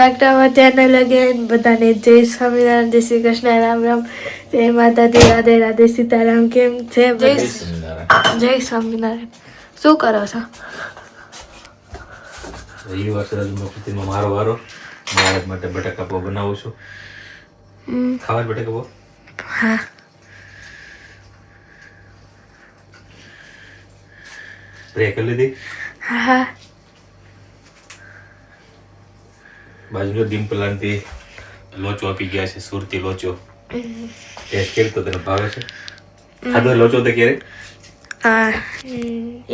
Back to our channel again બધાને જય સ્વામિનારાયણ જય શ્રી કૃષ્ણ રામ રામ. જય માતાજી રાધે રાધે સીતારામ કેમ છે જય સ્વામિનારાયણ. શું કરો છો? રવિવાર મારો વારો. મહારાજ માટે બટાકા બનાવું છું. ખાવા બટાકા હા. સ્પ્રે કરી લીધી? હા. બાજુનો ડિમ્પલ આંટી લોચો આપી ગયા છે સુરતી લોચો. ટેસ્ટ કરી તો તને ભાવે છે? ખાધો લોચો તો ક્યારે? આ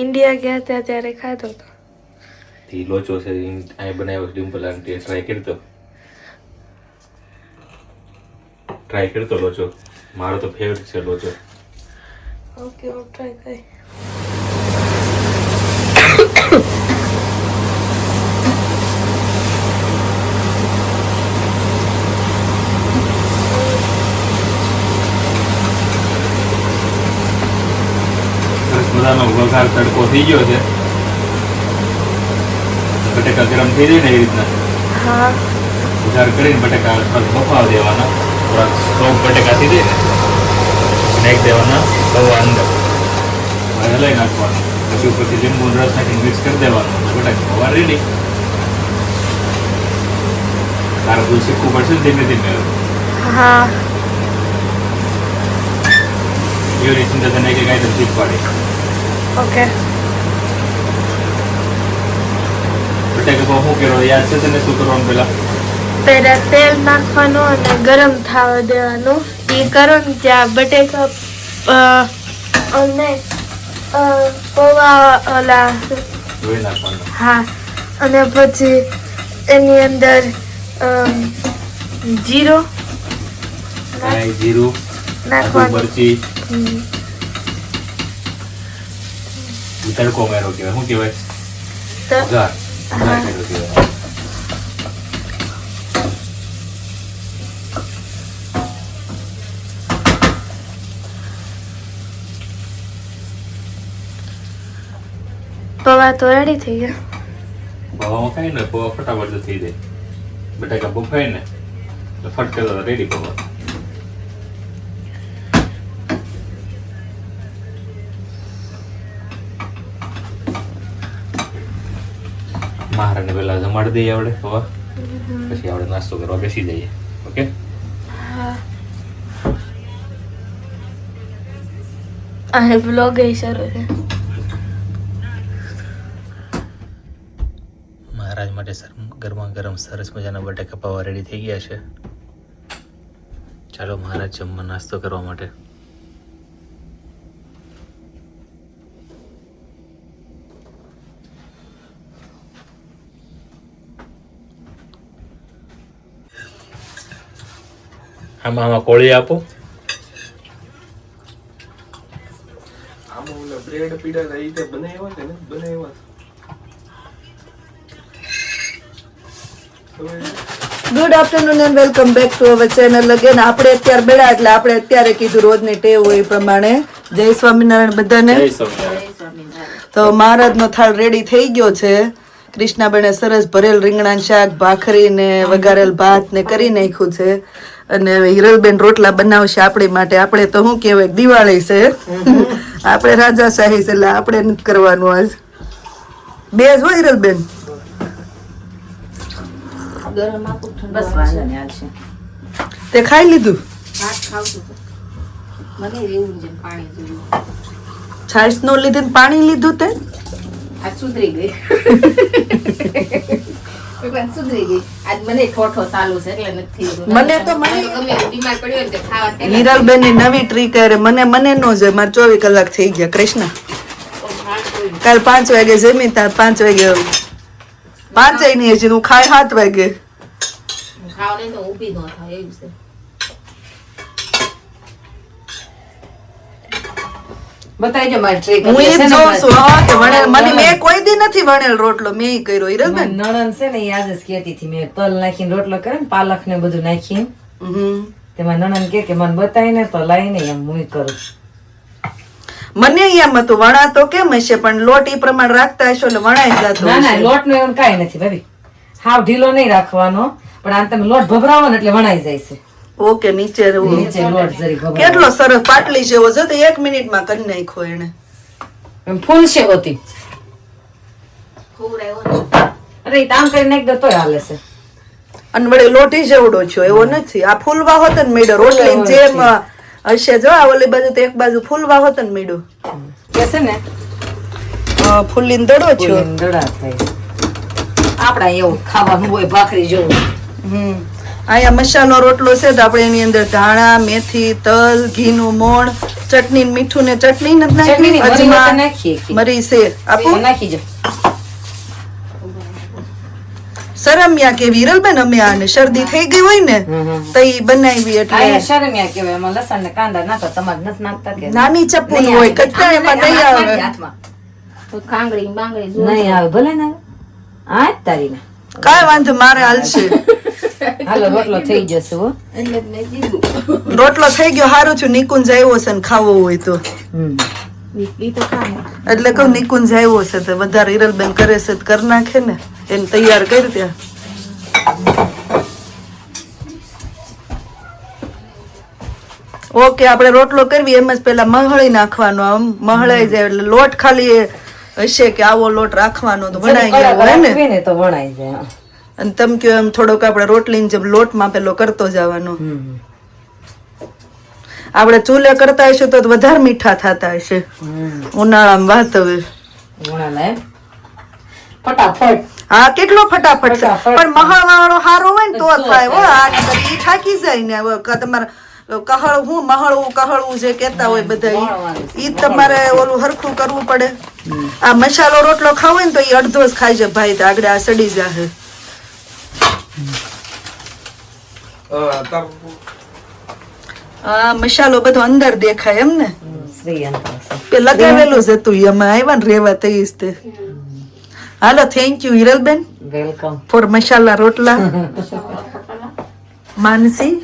ઇન્ડિયા ગયા હતા ત્યારે ખાધો હતો. તે લોચો છે અહીં બનાવ્યો ડિમ્પલ આંટી ટ્રાય કરતો ટ્રાય કરતો લોચો. મારો તો ફેવરેટ છે લોચો. ઓકે હું ટ્રાય કરી મજાનો વઘાર તડકો થઈ ગયો છે. બટેકા ગરમ થઈ જાય ને એવી રીતના. વઘાર કરીને બટેકા થોડાક બફાવા દેવાના. થોડાક સોફ બટેકા થઈ જાય ને. નાખી દેવાના પૌવા અંદર. હલાઈ નાખવાનું. પછી ઉપરથી લીંબુ રસ નાખીને મિક્સ કરી દેવાનું. બટાકા પૌવા રેડી તારે બધું શીખવું પડશે ને ધીમે ધીમે. એવી ચિંતા તને કે કાંઈ તો શીખવાડી. ઓકે બટાકા પૌવા શું યાદ છે તને શું કરવાનું પેલા પહેલા તેલ નાખવાનું અને ગરમ થવા દેવાનું. એ કરો ને ત્યાં બટેકા અને પૌવા ઓલા હા અને પછી એની અંદર જીરો જીરું નાખવાનું. મરચી. તડકો મેરો કહેવાય શું કહેવાય તો વઘાર વઘાર કર્યો કહેવાય પૌવા તો રેડી થઈ ગયા પૌવામાં ખાઈ ને પૌવા ફટાફટ થઈ જાય બટાકા બફાય ને ફટકેલો રેડી પૌવા પહેલા જમાડી દઈએ આપણે હવા. પછી આપણે નાસ્તો કરવા બેસી જઈએ ઓકે? અને બ્લોગ એ શરૂ છે. મહારાજ માટે સર- ગરમા ગરમ સરસ મજાના બટાકા પાવા રેડી થઈ ગયા છે. ચાલો મહારાજ જમવા નાસ્તો કરવા માટે. આમાં આમાં કોળી આપો. બ્રેડ પીડા હતા ઈ બનાવ્યા છે ને? બનાવ્યા good afternoon and welcome back to our channel again આપણે અત્યારે બેડા એટલે આપણે અત્યારે કીધું રોજની ટેવ હોય એ પ્રમાણે. જય સ્વામિનારાયણ બધાને. તો મહારાજનો થાળ રેડી થઈ ગયો છે. કૃષ્ણાબેને સરસ ભરેલ રીંગણા શાક ભાખરી ને વઘારેલ ભાત ને કરી નાખ્યું છે. અને હવે હિરલબેન રોટલા બનાવશે આપણી માટે. આપણે તો શું કહેવાય દિવાળી છે. આપણે રાજા શાહી છે એટલે આપણે નથી કરવાનું આજ. બે જ હોય હિરલબેન તે ખાઈ લીધું? છાશ નો લીધે ને પાણી લીધું તે? આ સુધરી ગઈ. વાર સુધરી ગઈ. આજ મને ઠોઠો ચાલુ છે એટલે નથી મને તો મને- ગમે બીમાર પડ્યો ને ખાવા હિરલબેનની નવી ટ્રીક અરે મને મને નો છે મારે ચોવીસ કલાક થઈ ગયા કૃષ્ણ. કાલ પાંચ વાગે જમી તાર પાંચ વાગે પાંચ નહીં હજી હું ખાઈ સાત વાગે. ખાવા નહીં તો ઊભી ન થાય એવું છે. બતાવજો મારી ટ્રીક. હું એમ જોઉં છું. હા કે વણેલ મને મેં કોઈ દી નથી વણેલ રોટલો મેં કર્યો હિરલબેન નણંદ છે ને એ આજ જ કહેતી હતી મેં તલ નાખીને રોટલો કરે ને પાલક ને બધું નાખીને. તેમાં નણંદ કે કે મને બતાવી ને તો લાઈને એમ હું કરું. મને એમ હતું વણાતો કેમ હશે? પણ લોટ ઈ પ્રમાણે રાખતા હશો એટલે વણાઈ જતો ના ના લોટ નો એવું કાંઈ નથી ભાભી. હાવ ઢીલો નહીં રાખવાનો પણ આ તમે લોટ ભભરાવો ને એટલે વણાઈ જાય છે. ઓકે નીચે નીચે લોટ જરી કેટલો સરસ પાટલી જેવો છે તો એક મિનિટમાં કરી નાખ્યો એને એમ ફૂલ છે હોતી અરે તામ કરી નાખ દે તોય હાલે છે. અને વળી લોટી જેવડો છો એવો નથી. આ ફૂલવા હોત ને મેડો રોટલી જેમ હશે જો આ ઓલી બાજુ તો એક બાજુ ફૂલવા હોત ને મેડો. કે છે ને ફૂલીન દડો છો. ફૂલીને દડા થાય. આપડા એવું ખાવાનું હોય ભાખરી જેવું. હમ. અહીંયા મસાલો રોટલો છે તો આપણે એની અંદર ધાણા મેથી તલ ઘીનું મોણ ચટણી મીઠું ને ચટણી નથી નાખી. મરી છે. આપું. નાખી જો શરમ્યા કે વિરલબેન અમે આને શરદી થઈ ગઈ હોય ને. તો એ બનાવી આ એટલે શરમ્યા કે એમાં લસણ ને કાંદા નાખો તમારે નથી નાખતા કે? નાની ચપ્પુ નહીં હોય આવે. કચ્ચા એમાં નહીં આવે. હાથમાં. કાંગળી બાંગળી નહીં આવે ભલે ને આ તારી ને કાંઈ વાંધો મારે હાલશે. હાલો રોટલો થઈ જશે હો. એટલે જ મેં કીધું રોટલો થઈ ગયો સારું છું નિકુંજ આવ્યો છે ને ખાવો હોય તો. એટલે કહું નિકુંજ આવ્યો છે તો વધારે હિરલબેન કરે છે કર નાખે ને. એને તૈયાર કરી ત્યાં ઓકે આપણે રોટલો કરવી એમ જ પેલા મહળી નાખવાનો આમ. મહળાઈ જાય એટલે લોટ ખાલી હશે કે આવો લોટ રાખવાનો તો વણાઈ ગયા હોય ને. તો વણાઈ જાય. અને તમે કયો એમ થોડોક આપણે રોટલીની જેમ લોટમાં પેલો કરતો જવાનો. આપણે ચૂલે કરતા હશું તો વધારે મીઠા થતા હશે ઉનાળામાં વાત હવે. ફટાફટ. હા કેટલો ફટાફટ છે. પણ મહાવાળો હારો હોય ને તો થાય. હો આ નકર થાકી જાય ને. તમારે કહળ હું મહળવું કહળવું જે કહેતા હોય બધા. ઈ. તમારે ઓલું હરખું કરવું પડે. આ મસાલો રોટલો ખાવ હોય ને તો એ અડધો જ ખાઈ જાય. ભાઈ આગળ આ સડી આ મસાલો બધો અંદર દેખાય એમ ને? શ્રી અંતર કે લગાવેલું જ હતું એમાં આવ્યા ને રેવા તઈસ તે. Hello thank you Hiralben. Welcome for masala rotla. માનસી?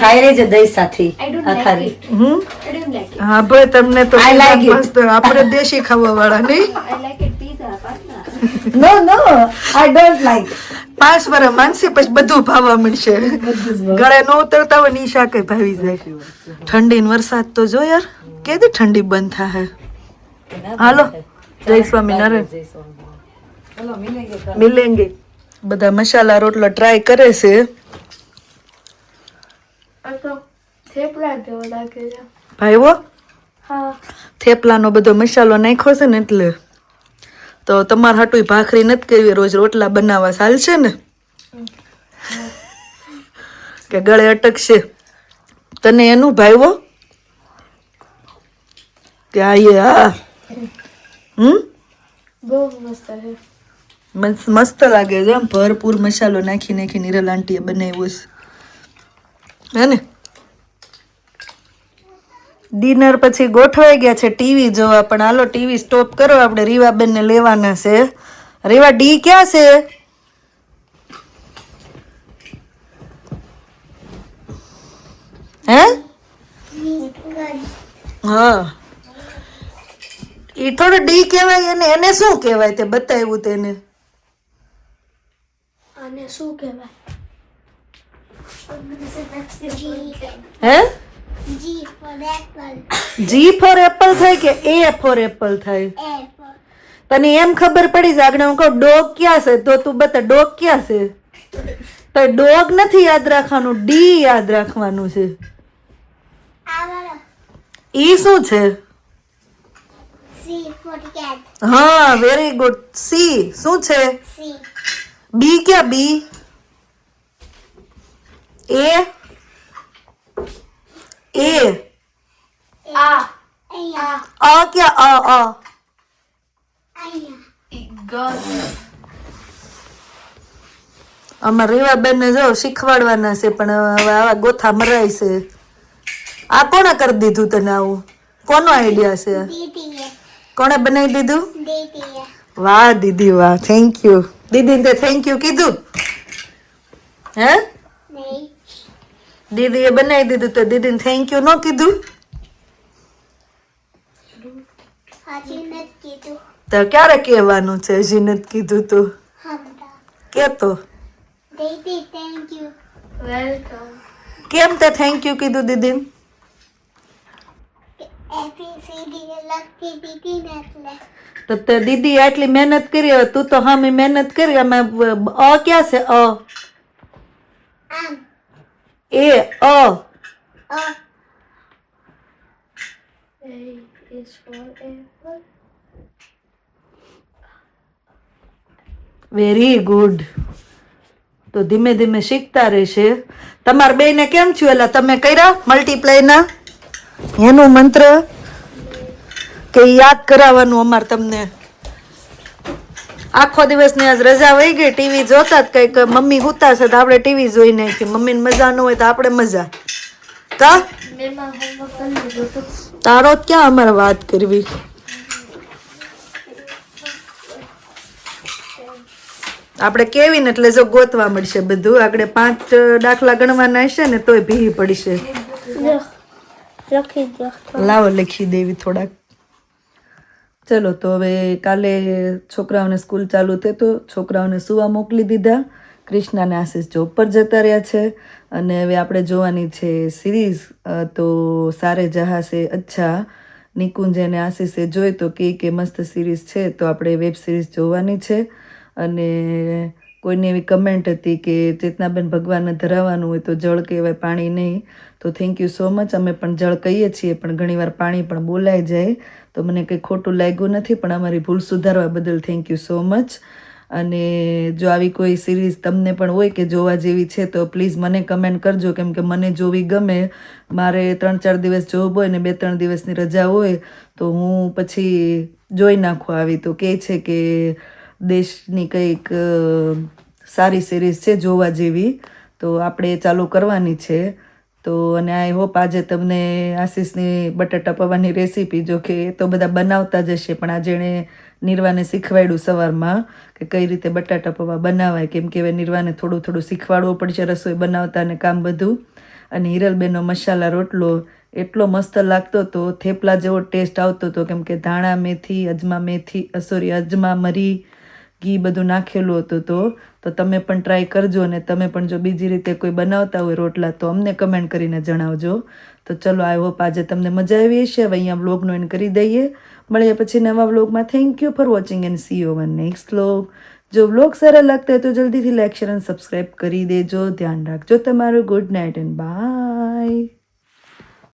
ખાઈ લેજે દહીં સાથે. I don't આ like ખારી. it. Hmm? I don't like it. હા ભાઈ તમને તો આપણે દેશી ખાવા વાળા નહીં. નો નો આઈ ડોન્ટ લાઈક પાંચ વર્ષ માનસી પછી બધું ભાવવા મળશે. ગળે ન ઉતરતા હોય નિશા કઈ ભાવી જાય. ઠંડી ને વરસાદ તો જો યાર. કેદી ઠંડી બંધ થાય હાલો. જય સ્વામિનારાયણ મિલેંગે બધા મસાલા રોટલો ટ્રાય કરે છે. આ તો થેપલા જેવો લાગે છે. ભાઈઓ હા. થેપલાનો બધો મસાલો નાખ્યો છે ને એટલે તો તમારે હાટું ભાખરી નથી કરવી રોજ રોટલા બનાવવા ચાલશે ને? કે ગળે અટકશે. તને એનું ભાઈવો કે આ હા હમ? બહુ મસ્ત છે. મસ્ત મસ્ત લાગે છે આમ ભરપૂર મસાલો નાખી નાખી નિરલ આંટીએ બનાવ્યો છે. હે ને? ડિનર પછી ગોઠવાઈ ગયા છે ટીવી જોવા પણ હાલો ટીવી સ્ટોપ કરો આપણે રીવાબેનને લેવાના છે. રીવા ડી ક્યાં છે? હે? હા. એ થોડો ડી કહેવાય એને એને શું કહેવાય તે બતાવ્યું તેને આને શું કહેવાય? હે? જી ફોર એપલ થાય કે એ ફોર એપલ થાય? તને એમ ખબર પડી આગળ હું કહું ડોગ ક્યાં છે? તો તું બતા ડોગ ક્યાં છે? તો ડોગ નથી યાદ રાખવાનું ડી યાદ રાખવાનું છે. ઈ શું છે? હા વેરી ગુડ સી શું છે? બી ક્યાં બી એ એ આ અ ક્યાં અ અ અમારે રેવાબેન ને જો શીખવાડવાના છે પણ હવે આવા ગોથા મરાય છે. આ કોણે કરી દીધું તને આવું? કોનો આઈડિયા છે? કોણે બનાવી દીધું? વાહ દીદી વાહ. થેન્ક યુ દીદી તે થેન્ક યુ કીધું. હે? દીદીએ બનાવી દીધું તો દીદીને થેન્ક યુ ન કીધું. તો ક્યારે કહેવાનું છે હજી નથી કીધું તો? કેતો. કેમ તે થેન્ક યુ કીધું દીદી એટલે તો તે દીદી આટલી મહેનત કરી હવે તું તો હામી મહેનત કરી અમે અ ક્યાં છે અ? આમ. એ અ. A. A is for apple. Very good તો ધીમે ધીમે શીખતા રહેશે. તમારા બેને કેમ છું એટલે તમે કર્યા મલ્ટીપ્લાયના એનું મંત્ર કે યાદ કરાવવાનું અમાર તમને આખો દિવસની આજ રજા વહી ગઈ ટીવી જોતા જ કંઈક મમ્મી હુતા છે તો આપણે ટીવી જોઈ નાખી મમ્મીને મજા ન હોય તો આપણે મજા. તારો ક્યાં અમારે વાત કરવી? આપણે કેવી ને એટલે જો ગોતવા મળશે બધું આપણે પાંચ દાખલા ગણવાના હશે ને તોય ભીહી પડશે. લાવો લખી દેવી થોડાક. ચલો તો હવે કાલે છોકરાઓને સ્કૂલ ચાલુ થઈ તો છોકરાઓને સુવા મોકલી દીધા. કૃષ્ણાને આશીષ જોબ પર જતા રહ્યા છે. અને હવે આપણે જોવાની છે સિરીઝ તો સારે જહાસે અચ્છા, નિકુંજ અને આશીષે જોઈ તો કે મસ્ત સિરીઝ છે તો આપણે વેબ સિરીઝ જોવાની છે. અને કોઈને એવી કમેન્ટ હતી કે ચેતનાબેન ભગવાનને ધરાવવાનું હોય તો જળ કહેવાય, પાણી નહીં. તો થેન્ક યુ સો મચ અમે પણ જળ કહીએ છીએ, પણ ઘણીવાર પાણી પણ બોલાઈ જાય. તો મને કંઈ ખોટું લાગ્યું નથી, પણ અમારી ભૂલ સુધારવા બદલ થેન્ક યુ સો મચ અને જો આવી કોઈ સિરીઝ તમને પણ હોય કે જોવા જેવી છે, તો પ્લીઝ મને કમેન્ટ કરજો, કેમ કે મને જોવી ગમે. મારે ત્રણ ચાર દિવસ જોબ હોય ને બે ત્રણ દિવસની રજા હોય, તો હું પછી જોઈ નાખું. આવી તો કહે છે કે દેશની કંઈક સારી સિરીઝ છે જોવા જેવી. તો આપણે ચાલુ કરવાની છે. તો અને આઈ હોપ આજે તમને આશીષની બટાટા પૌવાની રેસીપી જો કે તો બધા બનાવતા જ હશે, પણ આજે એણે નિર્વાને શીખવાડ્યું સવારમાં કે કઈ રીતે બટાટા પૌવા બનાવાય, કેમ કે હવે નિર્વાને થોડું થોડું શીખવાડવું પડશે, રસોઈ બનાવતા અને કામ બધું. અને હિરલબેનનો મસાલા રોટલો એટલો મસ્ત લાગતો હતો, થેપલા જેવો ટેસ્ટ આવતો હતો, કેમ કે ધાણા, મેથી, અજમા, મેથી સોરી અજમા, મરી ઘી બધું નાખેલું હતું તો તો તમે પણ ટ્રાય કરજો અને તમે પણ જો બીજી રીતે કોઈ બનાવતા હોય રોટલા, તો અમને કમેન્ટ કરીને જણાવજો. તો ચલો આઈ હોપ આજે તમને મજા આવી હશે. હવે અહીંયા વ્લોગનો એન્ડ કરી દઈએ. મળીએ પછી નવા વ્લોગમાં thank you for watching and see you one next blog જો વ્લોગ સારા લાગતા હોય તો જલ્દીથી લાઈક અને સબસ્ક્રાઈબ કરી દેજો. ધ્યાન રાખજો તમારું. Good night and by